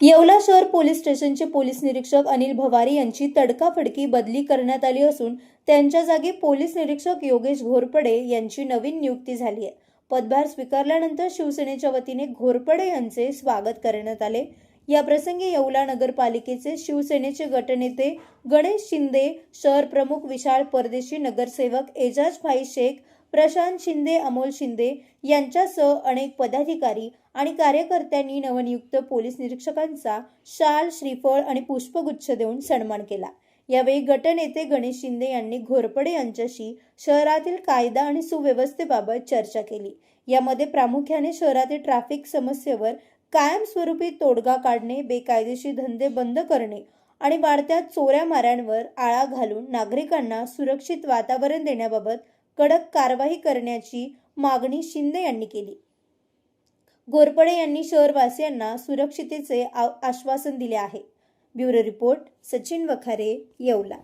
येवला शहर पोलीस स्टेशनचे पोलीस निरीक्षक अनिल भवारी यांची तडकाफडकी बदली करण्यात आली असून त्यांच्या जागी पोलीस निरीक्षक योगेश घोरपडे यांची नवीन नियुक्ती झाली आहे. पदभार स्वीकारल्यानंतर शिवसेनेच्या वतीने घोरपडे यांचे स्वागत करण्यात आले. या प्रसंगी येवला नगरपालिकेचे शिवसेनेचे गटनेते गणेश शिंदे शहर प्रमुख विशाळ परदेशी नगरसेवक एजाज भाई शेख प्रशांत शिंदे अमोल शिंदे यांच्यासह अनेक पदाधिकारी आणि कार्यकर्त्यांनी नवनियुक्त पोलीस निरीक्षकांचा शाल श्रीफळ आणि पुष्पगुच्छ देऊन सन्मान केला. यावेळी गटनेते गणेश शिंदे यांनी घोरपडे यांच्याशी शहरातील कायदा आणि सुव्यवस्थेबाबत चर्चा केली. यामध्ये प्रामुख्याने शहरातील ट्रॅफिक समस्येवर कायमस्वरूपी तोडगा काढणे बेकायदेशीर धंदे बंद करणे आणि वाढत्या चोऱ्या माऱ्यांवर आळा घालून नागरिकांना सुरक्षित वातावरण देण्याबाबत कडक कारवाई करण्याची मागणी शिंदे यांनी केली. गोरपडे यांनी शहरवासियांना सुरक्षितेचे आ- आश्वासन दिले आहे. Bureau report Sachin Wakhare Yeola.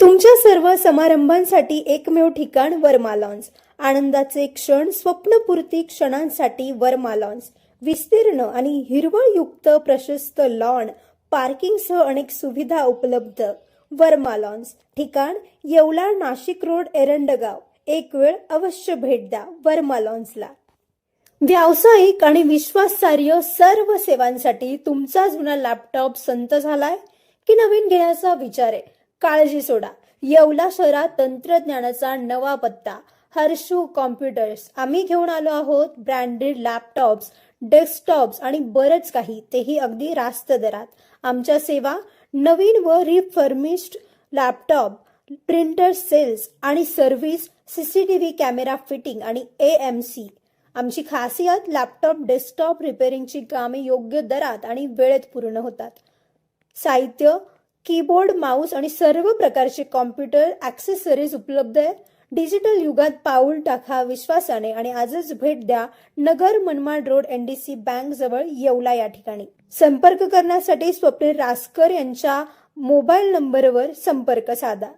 तुमच्या सर्व समारंभांसाठी एकमेव ठिकाण वर्मा लॉन्स. आनंदाचे क्षण स्वप्नपूर्ती क्षणांसाठी वर्मा लॉन्स. विस्तीर्ण आणि हिरवळयुक्त प्रशस्त लॉन पार्किंगसह अनेक सुविधा उपलब्ध. वर्मा लॉन्स. ठिकाण येवला नाशिक रोड एरंडगाव. एक वेळ अवश्य भेट द्या वर्मा लॉन्सला. व्यावसायिक आणि विश्वासार्ह सर्व सेवांसाठी तुमचा जुना लॅपटॉप संत झालाय? की नवीन घेण्याचा विचार आहे? काळजी सोडा. येवला शहरात तंत्रज्ञानाचा नवा पत्ता. हर्षू कॉम्प्युटर्स. आम्ही घेऊन आलो आहोत ब्रँडेड लॅपटॉप्स डेस्कटॉप्स आणि बरंच काही. तेही अगदी रास्त दरात. आमच्या सेवा नवीन व रिफर्मिश्ड लॅपटॉप प्रिंटर सेल्स आणि सर्व्हिस सीसीटीव्ही कॅमेरा फिटिंग आणि ए एम सी आमची खासियत लॅपटॉप डेस्कटॉप रिपेअरिंगची कामे योग्य दरात आणि वेळेत पूर्ण होतात. साहित्य कीबोर्ड माऊस आणि सर्व प्रकारचे कॉम्प्युटर ॲक्सेसरीज उपलब्ध आहे डिजिटल युगात पाऊल टाका विश्वासाने आणि आजच भेट द्या Nagar Manmad road NDC bank जवळ येवला या ठिकाणी. संपर्क करण्यासाठी स्वप्नील रासकर यांच्या मोबाईल नंबरवर संपर्क साधा.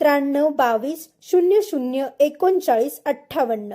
त्र्याण्णव बावीस शून्य शून्य एकोणचाळीस अठ्ठावन्न.